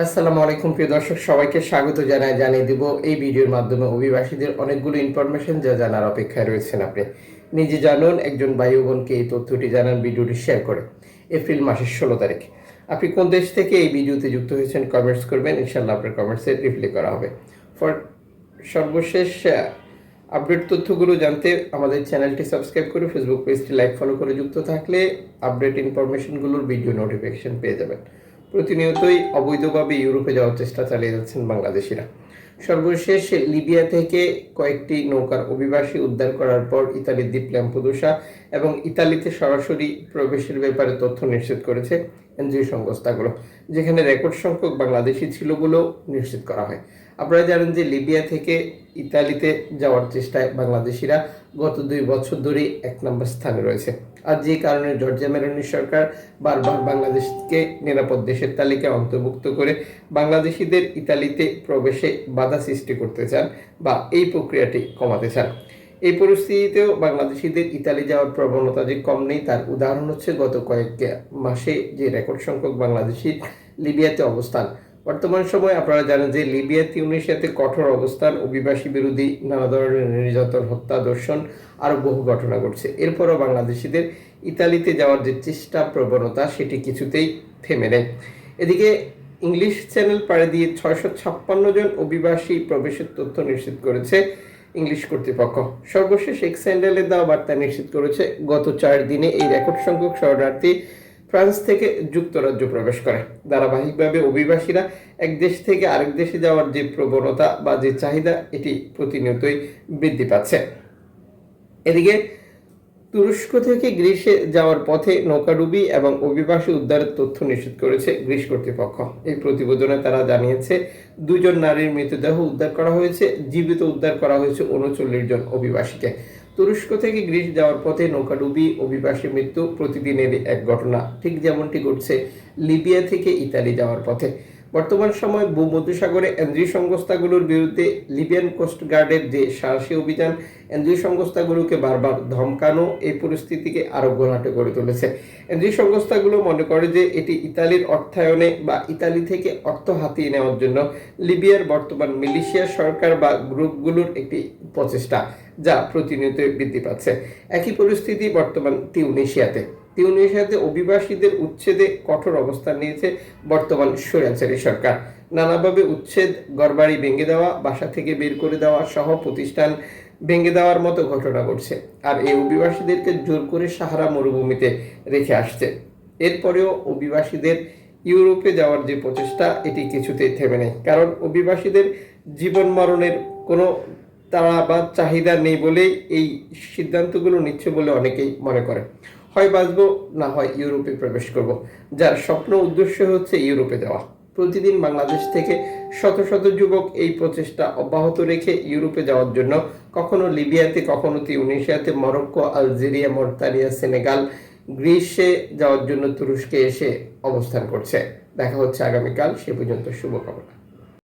আসসালামু আলাইকুম, প্রিয় দর্শক, সবাইকে স্বাগত জানাই, জানিয়ে দিব এই ভিডিওর মাধ্যমে অভিবাসীদের অনেকগুলো ইনফরমেশন যা জানার অপেক্ষায় রয়েছেন আপনি। নিজে জানুন, একজন ও বোনকে এই তথ্যটি জানান, ভিডিওটি শেয়ার করে। এপ্রিল মাসের ষোলো তারিখ। আপনি কোন দেশ থেকে এই ভিডিওতে যুক্ত হয়েছেন কমেন্টস করবেন ইনশাল্লাহ আপনার কমেন্টসে রিপ্লাই করা হবে। ফর সর্বশেষ আপডেট তথ্যগুলো জানতে আমাদের চ্যানেলটি সাবস্ক্রাইব করে ফেসবুক পেজটি লাইক ফলো করে যুক্ত থাকলে আপডেট ইনফরমেশনগুলোর ভিডিও নোটিফিকেশন পেয়ে যাবেন। প্রতিনিয়তই অবৈধভাবে ইউরোপে যাওয়ার চেষ্টা চালিয়ে যাচ্ছেন বাংলাদেশিরা। সর্বশেষ লিবিয়া থেকে কয়েকটি নৌকার অভিবাসী উদ্ধার করার পর ইতালির দ্বীপ ল্যাম্পুদোসা এবং ইতালিতে সরাসরি প্রবেশের ব্যাপারে তথ্য নিশ্চিত করেছে এনজিও সংস্থাগুলো, যেখানে রেকর্ড সংখ্যক বাংলাদেশি ছিল বলেও নিশ্চিত করা হয়। আপনারা জানেন যে লিবিয়া থেকে ইতালিতে যাওয়ার চেষ্টায় বাংলাদেশিরা গত দুই বছর ধরেই এক নম্বর স্থানে রয়েছে। আর যে কারণে জর্জিয়া মেরনি সরকার বারবার বাংলাদেশকে নিরাপদ দেশের তালিকায় অন্তর্ভুক্ত করে বাংলাদেশিদের ইতালিতে প্রবেশে বাধা সৃষ্টি করতে চান বা এই প্রক্রিয়াটি কমাতে চান। এই পরিস্থিতিতেও বাংলাদেশিদের ইতালি যাওয়ার প্রবণতা যে কম নেই, তার উদাহরণ হচ্ছে গত কয়েক মাসে যে রেকর্ড সংখ্যক বাংলাদেশি লিবিয়াতে অবস্থান। বর্তমান সময়ে আপনারা জানেন যে লিবিয়া, তিউনিশিয়াতে কঠোর অবস্থান, অভিবাসী বিরোধী নানা ধরনের নির্যাতন, হত্যা, দর্শন আরও বহু ঘটনা ঘটছে। এরপরও বাংলাদেশিদের ইতালিতে যাওয়ার যে চেষ্টা প্রবণতা, সেটি কিছুতেই থেমে নেই। এদিকে ইংলিশ চ্যানেল পাড়ে দিয়ে ছয়শো ছাপ্পান্ন জন অভিবাসী প্রবেশের তথ্য নিশ্চিত করেছে ইংলিশ কর্তৃপক্ষ। সর্বশেষ এক্স স্যান্ডেলের দেওয়া বার্তা নিশ্চিত করেছে, গত চার দিনে এই রেকর্ড সংখ্যক শরণার্থী ফ্রান্স থেকে যুক্তরাজ্য প্রবেশ করে। ধারাবাহিকভাবে অভিবাসীরা এক দেশ থেকে আরেক দেশে যাওয়ার যে প্রবণতা বা যে চাহিদা, এটি প্রতিনিয়তই বৃদ্ধি পাচ্ছে। এদিকে, তুরস্ক থেকে গ্রিসে যাওয়ার পথে নৌকাডুবি এবং অভিবাসী উদ্ধারের তথ্য নিশ্চিত করেছে গ্রিস কর্তৃপক্ষ। এই প্রতিবেদনে তারা জানিয়েছে, দুজন নারীর মৃতদেহ উদ্ধার করা হয়েছে, জীবিত উদ্ধার করা হয়েছে উনচল্লিশ জন অভিবাসীকে। তুরস্ক থেকে গ্রিস যাওয়ার পথে নৌকাডুবি অভিবাসী মৃত্যু প্রতিদিনের এক ঘটনা। ঠিক যেমনটি ঘটছে লিবিয়া থেকে ইতালি যাওয়ার পথে। বর্তমান সময় ভূমধ্যসাগরে এনজিও সংস্থাগুলোর বিরুদ্ধে লিবিয়ান কোস্ট গার্ডের যে সাহসী অভিযান, এনজিও সংস্থাগুলোকে বারবার ধমকানো এই পরিস্থিতিকে আরও গোলাটে করে তুলেছে। এনজিও সংস্থাগুলো মনে করে যে এটি ইতালির অর্থায়নে বা ইতালি থেকে অর্থ হাতিয়ে নেওয়ার জন্য লিবিয়ার বর্তমান মিলিশিয়া সরকার বা গ্রুপগুলোর একটি প্রচেষ্টা, যা প্রতিনিয়ত বৃদ্ধি পাচ্ছে। একই পরিস্থিতি বর্তমান তিউনিশিয়াতে। তিউনিশিয়াতে অভিবাসীদের উচ্ছেদে কঠোর অবস্থান নিয়েছে বর্তমান স্বৈরাচারী সরকার। নানাভাবে উচ্ছেদ গড়বাড়ি ভেঙে দেওয়া, বাসা থেকে বের করে দেওয়া সহ প্রতিষ্ঠান ভেঙে দেওয়ার মতো ঘটনা ঘটছে। আর এই অভিবাসীদেরকে জোর করে সাহারা মরুভূমিতে রেখে আসছে। এরপরেও অভিবাসীদের ইউরোপে যাওয়ার যে প্রচেষ্টা, এটি কিছুতেই থেমে নেই। কারণ অভিবাসীদের জীবন মরণের কোনো তারা বা চাহিদা নেই বলেই এই সিদ্ধান্তগুলো নিচ্ছে বলে অনেকেই মনে করে হয় বাঁচবো, না হয় ইউরোপে প্রবেশ করব। যার স্বপ্ন উদ্দেশ্য হচ্ছে ইউরোপে যাওয়া। প্রতিদিন বাংলাদেশ থেকে শত শত যুবক এই প্রচেষ্টা অব্যাহত রেখে ইউরোপে যাওয়ার জন্য, কখনো লিবিয়াতে, কখনো তিউনিশিয়াতে, মরক্কো, আলজেরিয়া মর্তারিয়া সেনেগাল, গ্রিসে যাওয়ার জন্য তুরস্কে এসে অবস্থান করছে। দেখা হচ্ছে আগামীকাল, সে পর্যন্ত শুভকামনা।